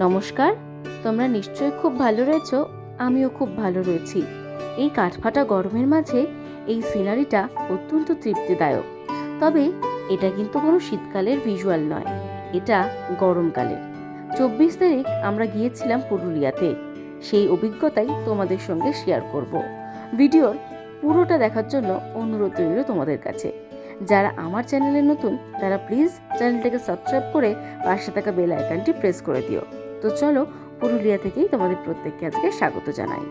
নমস্কার, তোমরা নিশ্চয়ই খুব ভালো রয়েছ, আমিও খুব ভালো রয়েছি। এই কাঠফাটা গরমের মাঝে এই সিনারিটা অত্যন্ত তৃপ্তিদায়ক। তবে এটা কিন্তু কোনো শীতকালের ভিজুয়াল নয়, এটা গরমকালের। চব্বিশ তারিখ আমরা গিয়েছিলাম পুরুলিয়াতে, সেই অভিজ্ঞতাই তোমাদের সঙ্গে শেয়ার করব। ভিডিওর পুরোটা দেখার জন্য অনুরোধ রইল তোমাদের কাছে। যারা আমার চ্যানেলে নতুন, তারা প্লিজ চ্যানেলটাকে সাবস্ক্রাইব করে পাশে থাকা বেল আইকনটি প্রেস করে দিও। তো চলো, পুরুলিয়া থেকেই তোমাদের প্রত্যেককে আজকে স্বাগত জানাই।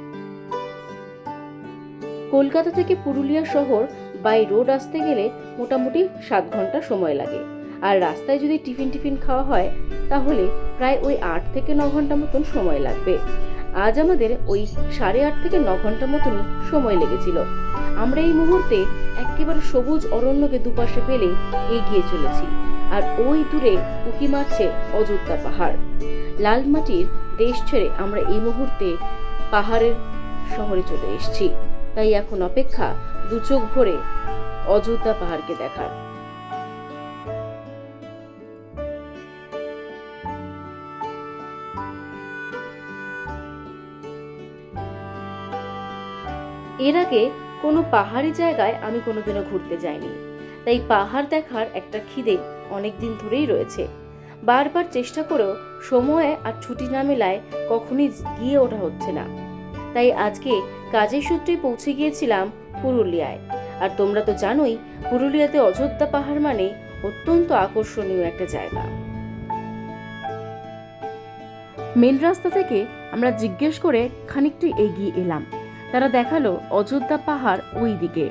কলকাতা থেকে পুরুলিয়া শহর বাই রোড আসতে গেলে মোটামুটি সাত ঘণ্টা সময় লাগে। আর রাস্তায় যদি টিফিন টিফিন খাওয়া হয়, তাহলে প্রায় ওই আট থেকে ন ঘণ্টা মতন সময় লাগবে। আজ আমাদের ওই সাড়ে আট থেকে ন ঘণ্টা মতনই সময় লেগেছিল। আমরা এই মুহূর্তে একেবারে সবুজ অরণ্যকে দুপাশে ফেলে এগিয়ে চলেছি, আর ওই দূরে উকি মারছে অযোধ্যা পাহাড়। লাল মাটির দেশ ছেড়ে আমরা এই মুহূর্তে পাহাড়ের শহরে চলে এসেছি। তাই এখন অপেক্ষা দু চোখ ভরে অযোধ্যা পাহাড়কে দেখার। এর আগে কোনো পাহাড়ি জায়গায় আমি কোনোদিনও ঘুরতে যাইনি। তাই পাহাড় দেখার একটা খিদে অনেক দিন ধরেই রয়েছে। বারবার চেষ্টা করেও সময়ে আর ছুটি না মেলায় কখনই গিয়ে ওঠা হচ্ছে না। তাই আজকে কাজের সূত্রে পৌঁছে গিয়েছিলাম পুরুলিয়ায়। আর তোমরা তো জানোই, পুরুলিয়াতে অযোধ্যা পাহাড় মানে অত্যন্ত আকর্ষণীয় একটা জায়গা। মেন রাস্তা থেকে আমরা জিজ্ঞেস করে খানিকটা এগিয়ে এলাম। তারা দেখাল অযোধ্যা পাহাড় ওই দিকে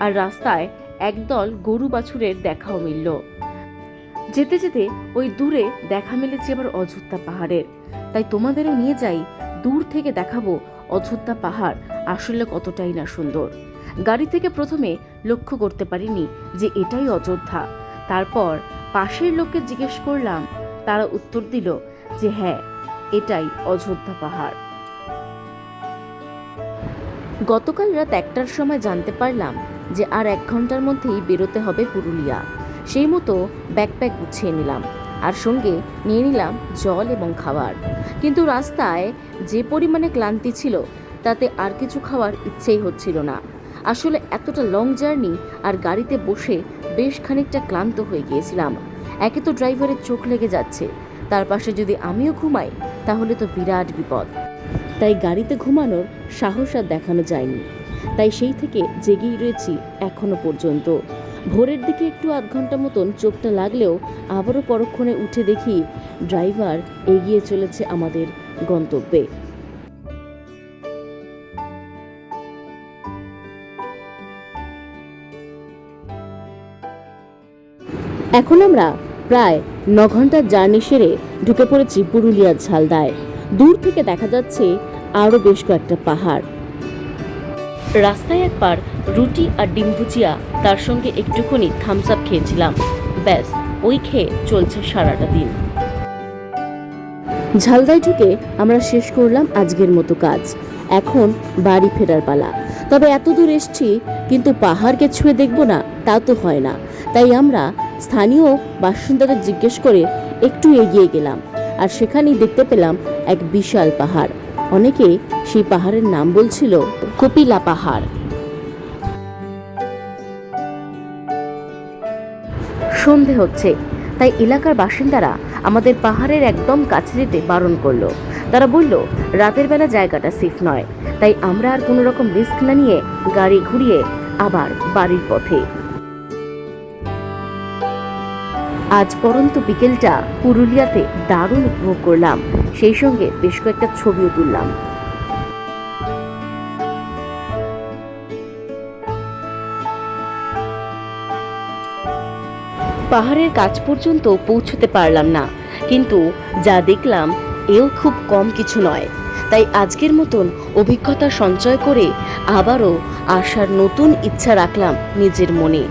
আর রাস্তায় একদল গরু বাছুরের দেখাও মিলল। যেতে যেতে ওই দূরে দেখা মিলেছে আবার অযোধ্যা পাহাড়ের। তাই তোমাদেরও নিয়ে যাই, দূর থেকে দেখাবো অযোধ্যা পাহাড় আসলে কতটাই না সুন্দর। গাড়ি থেকে প্রথমে লক্ষ্য করতে পারিনি যে এটাই অযোধ্যা। তারপর পাশের লোককে জিজ্ঞেস করলাম, তারা উত্তর দিল যে হ্যাঁ এটাই অযোধ্যা পাহাড়। গতকাল রাত একটার সময় জানতে পারলাম যে আর এক ঘণ্টার মধ্যেই বেরোতে হবে পুরুলিয়া। সেই মতো ব্যাকপ্যাক গুছিয়ে নিলাম আর সঙ্গে নিয়ে নিলাম জল এবং খাবার। কিন্তু রাস্তায় যে পরিমাণে ক্লান্তি ছিল, তাতে আর কিছু খাওয়ার ইচ্ছেই হচ্ছিল না। আসলে এতটা লং জার্নি আর গাড়িতে বসে বেশ খানিকটা ক্লান্ত হয়ে গিয়েছিলাম। একে তো ড্রাইভারের চোখ লেগে যাচ্ছে, তার পাশে যদি আমিও ঘুমাই, তাহলে তো বিরাট বিপদ। তাই গাড়িতে ঘুমানোর সাহস আর দেখানো যায়নি। তাই সেই থেকে জেগেই রয়েছি এখনও পর্যন্ত। ভোরের দিকে একটু আধ ঘণ্টা মতন চোখটা লাগলেও আবারও পরক্ষণে উঠে দেখি ড্রাইভার এগিয়ে চলেছে আমাদের গন্তব্যে। এখন আমরা প্রায় ন ঘণ্টার জার্নি সেরে ঢুকে পড়েছি পুরুলিয়ার ঝালদায়। দূর থেকে দেখা যাচ্ছে আরও বেশ কয়েকটা পাহাড়। রাস্তায় একবার রুটি আর ডিম ভুজিয়া তার সঙ্গে একটুখানি থামস আপ খেয়েছিলাম। ব্যাস, ওই খেয়ে চলছে সারাটা দিন। ঝালদায় ঢুকে আমরা শেষ করলাম আজকের মতো কাজ। এখন বাড়ি ফেরার পালা। তবে এত দূর এসছি, কিন্তু পাহাড়কে ছুঁয়ে দেখব না, তা তো হয় না। তাই আমরা স্থানীয় বাসিন্দাদের জিজ্ঞেস করে একটু এগিয়ে গেলাম। আর সেখানেই দেখতে পেলাম এক বিশাল পাহাড়। অনেকে সেই পাহাড়ের নাম বলছিল কপিলা পাহাড়। সন্ধে হচ্ছে, তাই এলাকার বাসিন্দারা আমাদের পাহাড়ের একদম কাছে যেতে বারণ করল। তারা বলল, রাতের বেলা জায়গাটা সেফ নয়, তাই আমরা আর কোনো রকম রিস্ক না নিয়ে গাড়ি ঘুরিয়ে আবার বাড়ির পথে। আজ পরন্ত বিকেলটা পুরুলিয়াতে দারুণ উপভোগ করলাম। সেই সঙ্গে বেশ কয়েকটা ছবিও তুললাম। পাহাড়ের কাছ পর্যন্ত পৌঁছতে পারলাম না, কিন্তু যা দেখলাম, এও খুব কম কিছু নয়। তাই আজকের মতন অভিজ্ঞতা সঞ্চয় করে আবারও আসার নতুন ইচ্ছা রাখলাম নিজের মনে।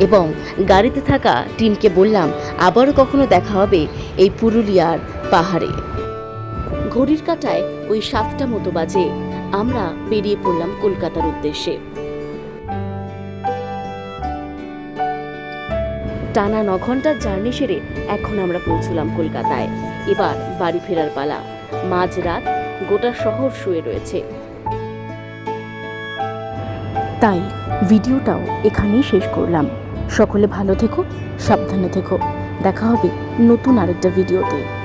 এবং গাড়িতে থাকা টিমকে বললাম, আবারও কখনো দেখা হবে এই পুরুলিয়ার পাহাড়ে। ঘড়ির কাটায় ওই সাতটা মতো বাজে, আমরা বেরিয়ে পড়লাম কলকাতার উদ্দেশ্যে। টানা ন ঘণ্টার জার্নি সেরে এখন আমরা পৌঁছলাম কলকাতায়। এবার বাড়ি ফেরার পালা। মাঝরাত গোটা শহর শুয়ে রয়েছে। তাই ভিডিওটাও এখানেই শেষ করলাম। সকলে ভালো থেকো সাবধানে থেকো। দেখা হবে নতুন আরেকটা ভিডিওতে।